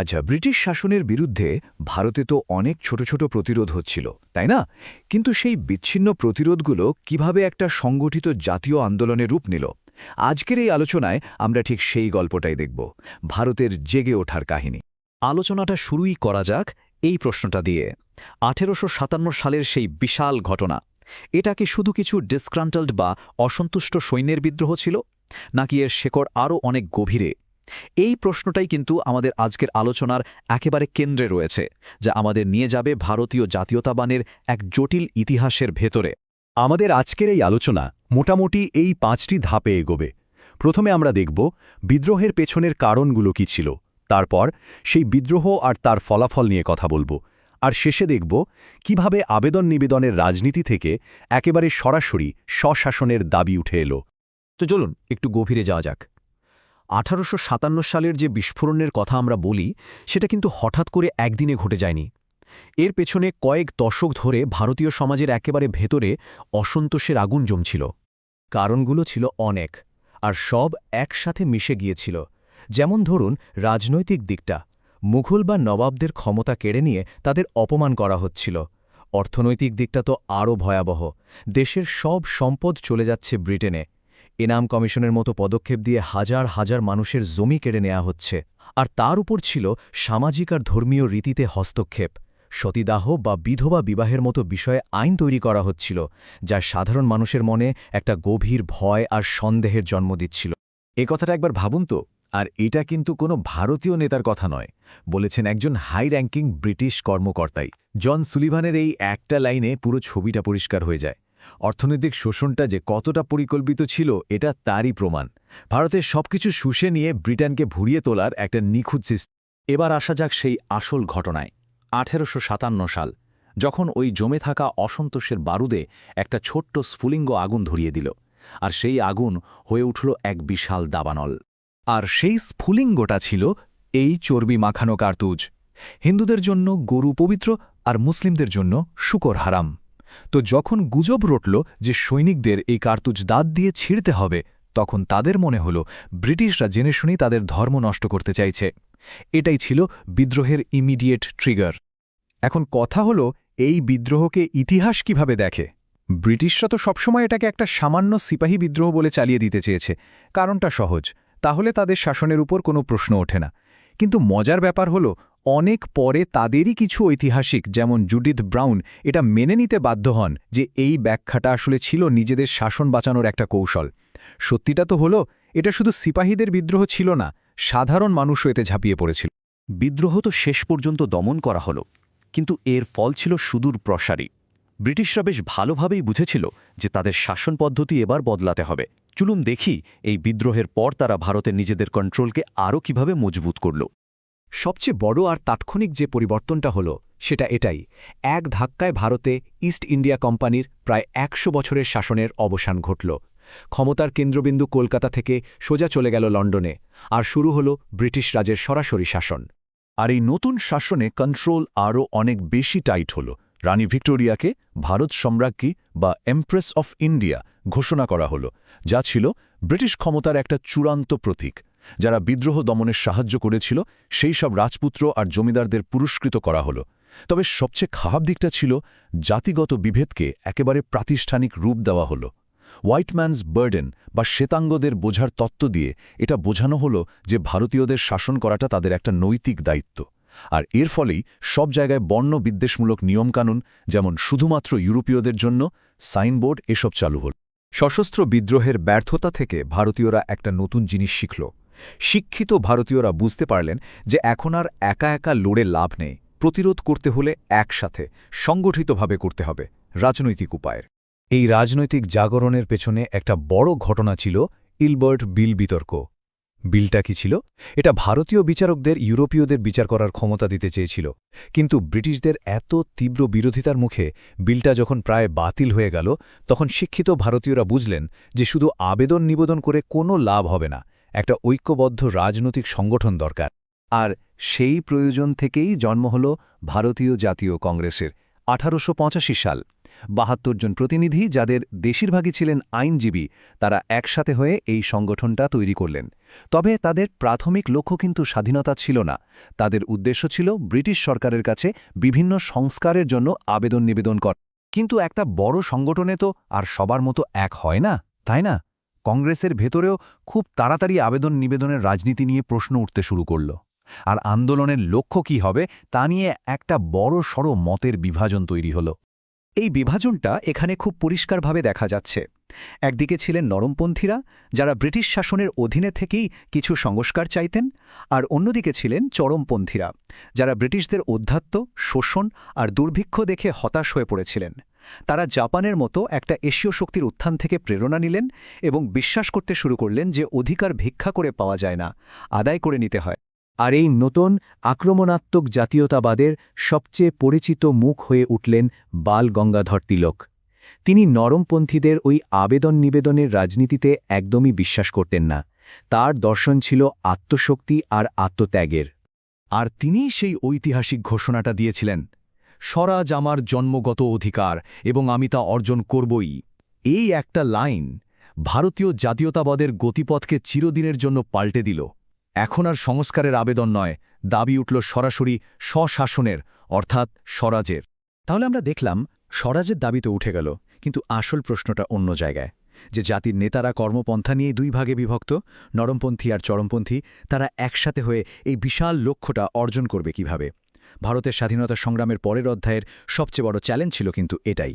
আচ্ছা ব্রিটিশ শাসনের বিরুদ্ধে ভারতে তো অনেক ছোট ছোট প্রতিরোধ হচ্ছিল, তাই না? কিন্তু সেই বিচ্ছিন্ন প্রতিরোধগুলো কীভাবে একটা সংগঠিত জাতীয় আন্দোলনে রূপ নিল? আজকের এই আলোচনায় আমরা ঠিক সেই গল্পটাই দেখব, ভারতের জেগে ওঠার কাহিনী। আলোচনাটা শুরুই করা যাক এই প্রশ্নটা দিয়ে। আঠেরোশো সাতান্ন সালের সেই বিশাল ঘটনা, এটা কি শুধু কিছু ডিসক্রান্টাল্ড বা অসন্তুষ্ট সৈন্যের বিদ্রোহ ছিল? নাকি এর শেকড় আরও অনেক গভীরে? এই প্রশ্নটাই কিন্তু আমাদের আজকের আলোচনার একেবারে কেন্দ্রে রয়েছে, যা আমাদের নিয়ে যাবে ভারতীয় জাতীয়তাবানের এক জটিল ইতিহাসের ভেতরে। আমাদের আজকের এই আলোচনা মোটামুটি এই পাঁচটি ধাপে এগোবে। প্রথমে আমরা দেখব বিদ্রোহের পেছনের কারণগুলো কি ছিল, তারপর সেই বিদ্রোহ আর তার ফলাফল নিয়ে কথা বলব, আর শেষে দেখব কীভাবে আবেদন নিবেদনের রাজনীতি থেকে একেবারে সরাসরি স্বশাসনের দাবি উঠে এলো। তো চলুন, একটু গভীরে যাওয়া যাক। আঠারোশো সাতান্ন সালের যে বিস্ফোরণের কথা আমরা বলি, সেটা কিন্তু হঠাৎ করে একদিনে ঘটে যায়নি। এর পেছনে কয়েক দশক ধরে ভারতীয় সমাজের একেবারে ভেতরে অসন্তোষের আগুন জমছিল। কারণগুলো ছিল অনেক, আর সব একসাথে মিশে গিয়েছিল। যেমন ধরুন, রাজনৈতিক দিকটা। মুঘল বা নবাবদের ক্ষমতা কেড়ে নিয়ে তাদের অপমান করা হচ্ছিল। অর্থনৈতিক দিকটা তো আরও ভয়াবহ। দেশের সব সম্পদ চলে যাচ্ছে ব্রিটেনে। এনাম কমিশনের মতো পদক্ষেপ দিয়ে হাজার হাজার মানুষের জমি কেড়ে নেওয়া হচ্ছে, আর তার উপর ছিল সামাজিক আর ধর্মীয় রীতিতে হস্তক্ষেপ। সতীদাহ বা বিধবা বিবাহের মতো বিষয়ে আইন তৈরি করা হচ্ছিল, যা সাধারণ মানুষের মনে একটা গভীর ভয় আর সন্দেহের জন্ম দিচ্ছিল। এ কথাটা একবার ভাবুন তো, আর এটা কিন্তু কোনো ভারতীয় নেতার কথা নয়, বলেছেন একজন হাই র্যাঙ্কিং ব্রিটিশ কর্মকর্তাই। জন সুলিভানের এই একটা লাইনে পুরো ছবিটা পরিষ্কার হয়ে যায়। অর্থনৈতিক শোষণটা যে কতটা পরিকল্পিত ছিল, এটা তারই প্রমাণ। ভারতের সবকিছু শুষে নিয়ে ব্রিটেনকে ভুরিয়ে তোলার একটা নিখুঁত সিস্টেম। এবার আসা যাক সেই আসল ঘটনায়। আঠেরোশো সাতান্ন সাল, যখন ওই জমে থাকা অসন্তোষের বারুদে একটা ছোট্ট স্ফুলিঙ্গ আগুন ধরিয়ে দিল, আর সেই আগুন হয়ে উঠল এক বিশাল দাবানল। আর সেই স্ফুলিঙ্গটা ছিল এই চর্বি মাখানো কার্তুজ। হিন্দুদের জন্য গরু পবিত্র আর মুসলিমদের জন্য শুকর হারাম। তো যখন গুজব রটল যে সৈনিকদের এই কার্তুজ দাঁত দিয়ে ছিঁড়তে হবে, তখন তাদের মনে হল, ব্রিটিশরা জেনে শুনেই তাদের ধর্ম নষ্ট করতে চাইছে। এটাই ছিল বিদ্রোহের ইমিডিয়েট ট্রিগার এখন কথা হল, এই বিদ্রোহকে ইতিহাস কীভাবে দেখে? ব্রিটিশরা তো সবসময় এটাকে একটা সামান্য সিপাহী বিদ্রোহ বলে চালিয়ে দিতে চেয়েছে। কারণটা সহজ। তাহলে তাদের শাসনের উপর কোনো প্রশ্ন ওঠে না। কিন্তু মজার ব্যাপার হল, অনেক পরে তাদেরই কিছু ঐতিহাসিক, যেমন জুডিথ ব্রাউন, এটা মেনে নিতে বাধ্য হন যে এই ব্যাখ্যাটা আসলে ছিল নিজেদের শাসন বাঁচানোর একটা কৌশল। সত্যিটা তো হলো, এটা শুধু সিপাহীদের বিদ্রোহ ছিল না, সাধারণ মানুষও এতে ঝাঁপিয়ে পড়েছিল। বিদ্রোহ তো শেষ পর্যন্ত দমন করা হল, কিন্তু এর ফল ছিল সুদূর প্রসারী ব্রিটিশরা বেশ ভালোভাবেই বুঝেছিল যে তাদের শাসন পদ্ধতি এবার বদলাতে হবে। চলুন দেখি এই বিদ্রোহের পর তারা ভারতের নিজেদের কন্ট্রোলকে আরও কীভাবে মজবুত করল। সবচেয়ে বড় আর তাৎক্ষণিক যে পরিবর্তনটা হলো, সেটা এটাই। এক ধাক্কায় ভারতে ইস্ট ইন্ডিয়া কোম্পানির প্রায় একশো বছরের শাসনের অবসান ঘটল। ক্ষমতার কেন্দ্রবিন্দু কলকাতা থেকে সোজা চলে গেল লন্ডনে, আর শুরু হল ব্রিটিশ রাজের সরাসরি শাসন। আর এই নতুন শাসনে কন্ট্রোল আরও অনেক বেশি টাইট হল। রানী ভিক্টোরিয়াকে ভারত সম্রাজ্ঞী বা এমপ্রেস অফ ইন্ডিয়া ঘোষণা করা হল, যা ছিল ব্রিটিশ ক্ষমতার একটা চূড়ান্ত প্রতীক। যারা বিদ্রোহ দমনে সাহায্য করেছিল, সেই সব রাজপুত্র আর জমিদারদের পুরস্কৃত করা হল। তবে সবচেয়ে খারাপ দিকটা ছিল, জাতিগত বিভেদকে একেবারে প্রাতিষ্ঠানিক রূপ দেওয়া হল। হোয়াইটম্যানস বার্ডেন বা শ্বেতাঙ্গদের বোঝার তত্ত্ব দিয়ে এটা বোঝানো হলো যে ভারতীয়দের শাসন করাটা তাদের একটা নৈতিক দায়িত্ব। আর এর ফলেই সব জায়গায় বর্ণ বিদ্বেষমূলক নিয়মকানুন, যেমন শুধুমাত্র ইউরোপীয়দের জন্য সাইনবোর্ড এসব চালু হল। সশস্ত্র বিদ্রোহের ব্যর্থতা থেকে ভারতীয়রা একটা নতুন জিনিস শিখল। শিক্ষিত ভারতীয়রা বুঝতে পারলেন যে এখন আর একা একা লড়ে লাভ নেই। প্রতিরোধ করতে হলে একসাথে, সংগঠিতভাবে করতে হবে, রাজনৈতিক উপায়ের। এই রাজনৈতিক জাগরণের পেছনে একটা বড় ঘটনা ছিল ইলবার্ট বিল বিতর্ক। বিলটা কি ছিল? এটা ভারতীয় বিচারকদের, ইউরোপীয়দের বিচার করার ক্ষমতা দিতে চেয়েছিল। কিন্তু ব্রিটিশদের এত তীব্র বিরোধিতার মুখে বিলটা যখন প্রায় বাতিল হয়ে গেল, তখন শিক্ষিত ভারতীয়রা বুঝলেন যে শুধু আবেদন নিবেদন করে কোনো লাভ হবে না, একটা ঐক্যবদ্ধ রাজনৈতিক সংগঠন দরকার। আর সেই প্রয়োজন থেকেই জন্ম হল ভারতীয় জাতীয় কংগ্রেসের আঠারোশো পঁচাশি সাল। বাহাত্তর জন প্রতিনিধি যাদের বেশিরভাগই ছিলেন আইনজীবী, তারা একসাথে হয়ে এই সংগঠনটা তৈরি করলেন। তবে তাদের প্রাথমিক লক্ষ্য কিন্তু স্বাধীনতা ছিল না। তাদের উদ্দেশ্য ছিল ব্রিটিশ সরকারের কাছে বিভিন্ন সংস্কারের জন্য আবেদন নিবেদন কর। কিন্তু একটা বড় সংগঠনে তো আর সবার মতো এক হয় না, তাই না? কংগ্রেসের ভেতরেও খুব তাড়াতাড়ি আবেদন নিবেদনের রাজনীতি নিয়ে প্রশ্ন উঠতে শুরু করল। আর আন্দোলনের লক্ষ্য কি হবে তা নিয়ে একটা বড় সড় মতের বিভাজন তৈরি হলো। এই বিভাজনটা এখানে খুব পরিষ্কারভাবে দেখা যাচ্ছে। একদিকে ছিলেন নরমপন্থীরা, যারা ব্রিটিশ শাসনের অধীনে থেকেই কিছু সংস্কার চাইতেন, আর অন্যদিকে ছিলেন চরমপন্থীরা, যারা ব্রিটিশদের অধ্যাত্ম, শোষণ আর দুর্ভিক্ষ দেখে হতাশ হয়ে পড়েছিলেন। তারা জাপানের মতো একটা এশীয় শক্তির উত্থান থেকে প্রেরণা নিলেন এবং বিশ্বাস করতে শুরু করলেন যে অধিকার ভিক্ষা করে পাওয়া যায় না, আদায় করে নিতে হয়। আর এই নতুন, আক্রমণাত্মক জাতীয়তাবাদের সবচেয়ে পরিচিত মুখ হয়ে উঠলেন বাল গঙ্গাধর তিলক। তিনি নরমপন্থীদের ওই আবেদন নিবেদনের রাজনীতিতে একদমই বিশ্বাস করতেন না। তার দর্শন ছিল আত্মশক্তি আর আত্মত্যাগের। আর তিনিই সেই ঐতিহাসিক ঘোষণাটা দিয়েছিলেন, স্বরাজ আমার জন্মগত অধিকার এবং আমি তা অর্জন করবই। এই একটা লাইন ভারতীয় জাতীয়তাবাদের গতিপথকে চিরদিনের জন্য পাল্টে দিল। এখন আর সংস্কারের আবেদন নয়, দাবি উঠল সরাসরি স্বশাসনের, অর্থাৎ স্বরাজের। তাহলে আমরা দেখলাম, স্বরাজের দাবি তো উঠে গেল, কিন্তু আসল প্রশ্নটা অন্য জায়গায়। যে জাতির নেতারা কর্মপন্থা নিয়ে দুই ভাগে বিভক্ত, নরমপন্থী আর চরমপন্থী, তারা একসাথে হয়ে এই বিশাল লক্ষ্যটা অর্জন করবে কীভাবে? ভারতের স্বাধীনতা সংগ্রামের পরের অধ্যায়ের সবচেয়ে বড় চ্যালেঞ্জ ছিল কিন্তু এটাই।